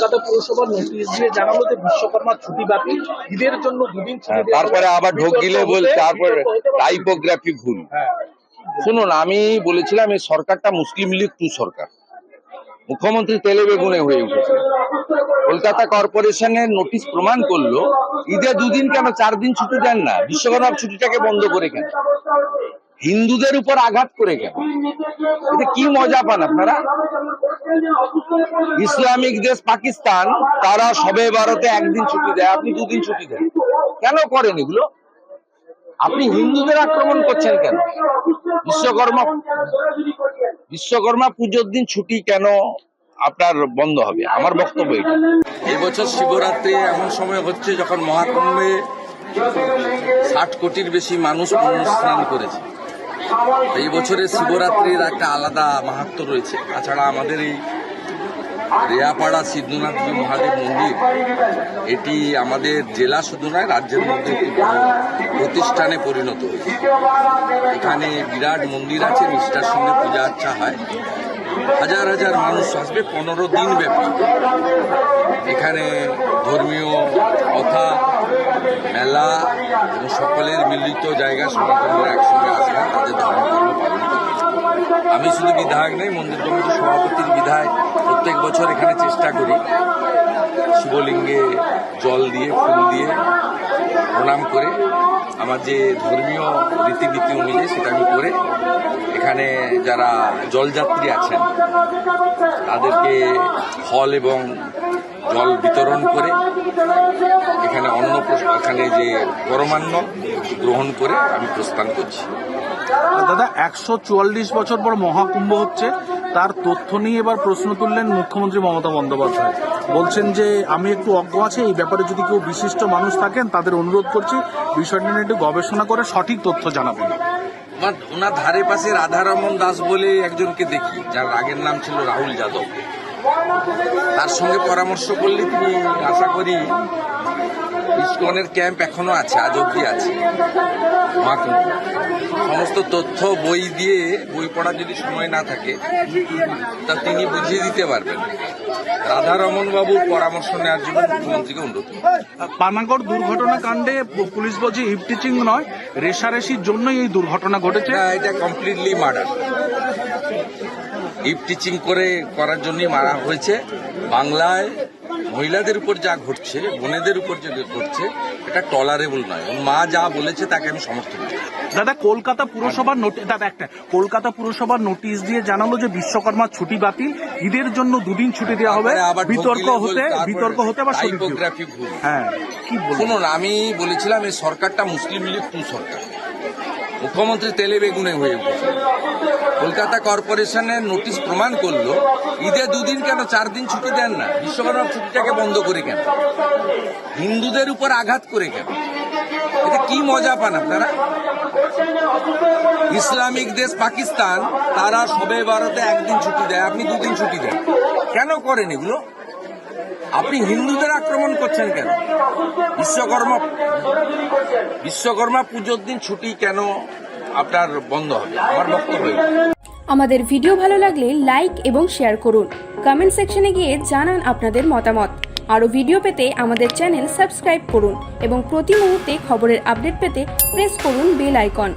কলকাতা পুরসভার নোটিশ দিয়ে জানালো যে বিশ্বকর্মা ছুটি বাতিল। ঈদের জন্য দুদিন ছুটি হ্যাঁ, তারপরে আবার ঢোক গিলে বল তারপরে। টাইপোগ্রাফি ভুল। হ্যাঁ। শুনুন আমি বলেছিলাম এই সরকারটা মুসলিম লীগ টু সরকার। মুখ্যমন্ত্রী তেলে বেগুনে হয়ে উঠেছে। কলকাতা কর্পোরেশনের নোটিশ প্রমাণ করল ঈদে দুদিন কেন চার দিন ছুটি দেন না। বিশ্বকর্মা ছুটিটাকে বন্ধ করে কেন? হিন্দুদের উপর আঘাত করে গেল এতে কি মজা পান আপনারা? ইসলামিক দেশ পাকিস্তান, তারা সবে ভারতে একদিন ছুটি দেয়, আপনি দুদিন ছুটি দেন। কেন করেন এগুলো? আপনি হিন্দুদের আক্রমণ করছেন কেন? বিশ্বকর্মা বিশ্বকর্মা পুজোর দিন ছুটি কেন আপনার বন্ধ হবে? আমার বক্তব্য এটা এই বছর শিবরাত্রি এমন সময় হচ্ছে যখন মহাকুম্ভে ষাট কোটির বেশি মানুষ পুণ্য স্নান করেছে। এই বছরের শিবরাত্রির একটা আলাদা মাহাত্ম রয়েছে। তাছাড়া আমাদের এই রেয়াপাড়া সিদ্ধনাথজি মহাদেব মন্দির, এটি আমাদের জেলা শুধু নয়, রাজ্যের মধ্যে একটি বড় প্রতিষ্ঠানে পরিণত হয়েছে। এখানে বিরাট মন্দির আছে, নিষ্ঠার সঙ্গে পূজা আর্চা হয়। হাজার হাজার মানুষ আসবে, পনেরো দিন ব্যাপী। এখানে ধর্মীয় কথা মেলা এবং সকলের মিলিত জায়গা সনাতনরা একসঙ্গে আসবেন তাদের ধর্মকর্ম পালন আমি শুধু বিধায়ক নই, মন্দির কমিটির সভাপতির বিধায় প্রত্যেক বছর এখানে চেষ্টা করি শিবলিঙ্গে জল দিয়ে, ফুল দিয়ে প্রণাম করে। আমার যে ধর্মীয় রীতিনীতি অনুযায়ী সেটা আমি করে এখানে যারা জলযাত্রী আছেন, তাদেরকে ফল এবং জল বিতরণ করে এখানে অন্ন এখানে যে পরমান্ন গ্রহণ করে আমি প্রস্থান করছি। দাদা একশো চুয়াল্লিশ বছর পর মহাকুম্ভ হচ্ছে তার তথ্য নিয়ে এবার প্রশ্ন তুললেন মুখ্যমন্ত্রী মমতা বন্দ্যোপাধ্যায়। বলছেন যে আমি একটু অজ্ঞ আছে এই ব্যাপারে যদি কেউ বিশিষ্ট মানুষ থাকেন তাদের অনুরোধ করছি বিষয়টা নিয়ে একটু গবেষণা করে সঠিক তথ্য জানাবেন। আমার ওনার ধারে পাশে রাধারমন দাস বলে একজনকে দেখি যার আগের নাম ছিল রাহুল যাদব। তার সঙ্গে পরামর্শ করলে তিনি আশা করি ইস্কনের ক্যাম্প এখনও আছে আজ অব্দি আছে। সমস্ত তথ্য বই দিয়ে বই পড়ার যদি সময় না থাকে তা তিনি বুঝিয়ে দিতে পারবেন। রাধারমন বাবুর পরামর্শ নেওয়ার জন্য মুখ্যমন্ত্রীকে অনুরোধ। পানাগড় দুর্ঘটনা কাণ্ডে পুলিশ বলছে ইভটিচিং নয় রেশারেশির জন্যই এই দুর্ঘটনা ঘটেছে। এটা কমপ্লিটলি মার্ডার ইপ টিচিং করে করার জন্যই মারা হয়েছে। বাংলায় মহিলাদের উপর যা ঘটছে বোনেদের উপর যে ঘটছে এটা টলারেবল নয়। মা যা বলেছে তাকে আমি সমর্থন করি। দাদা কলকাতা পুরসভার নোটিশ দাদা একটা কলকাতা পুরসভার নোটিশ দিয়ে জানালো যে বিশ্বকর্মা ছুটি বাতিল। ঈদের জন্য দুদিন ছুটি দেওয়া হবে। বিতর্ক হতে বিতর্ক হতে বা টাইপোগ্রাফি ভুল। হ্যাঁ কি বলব? শুনুন আমি বলেছিলাম এই সরকারটা মুসলিম লীগ টু সরকার। মুখ্যমন্ত্রী তেলে বেগুনে হয়ে উঠেছে। কলকাতা কর্পোরেশনের নোটিশ প্রমাণ করল, ঈদে দুদিন কেন চার দিন ছুটি দেন না? বিশ্বকর্মা ছুটিটাকে বন্ধ করে কেন? হিন্দুদের উপর আঘাত করে কেন? এটা কি মজা পান আপনারা? ইসলামিক দেশ পাকিস্তান, তারা সবে ভারতে একদিন ছুটি দেয়, আপনি দুদিন ছুটি দেন। কেন করেন এগুলো? আপনি হিন্দুদের আক্রমণ করছেন কেন? বিশ্বকর্মা বিশ্বকর্মা পুজোর দিন ছুটি কেন আপনার বন্ধ হবে? আমার বক্তব্য আমাদের ভিডিও ভালো লাগলে লাইক এবং শেয়ার করুন। কমেন্ট সেকশনে গিয়ে জানান আপনাদের মতামত। আরও ভিডিও পেতে আমাদের চ্যানেল সাবস্ক্রাইব করুন এবং প্রতি মুহূর্তে খবরের আপডেট পেতে প্রেস করুন বেল আইকন।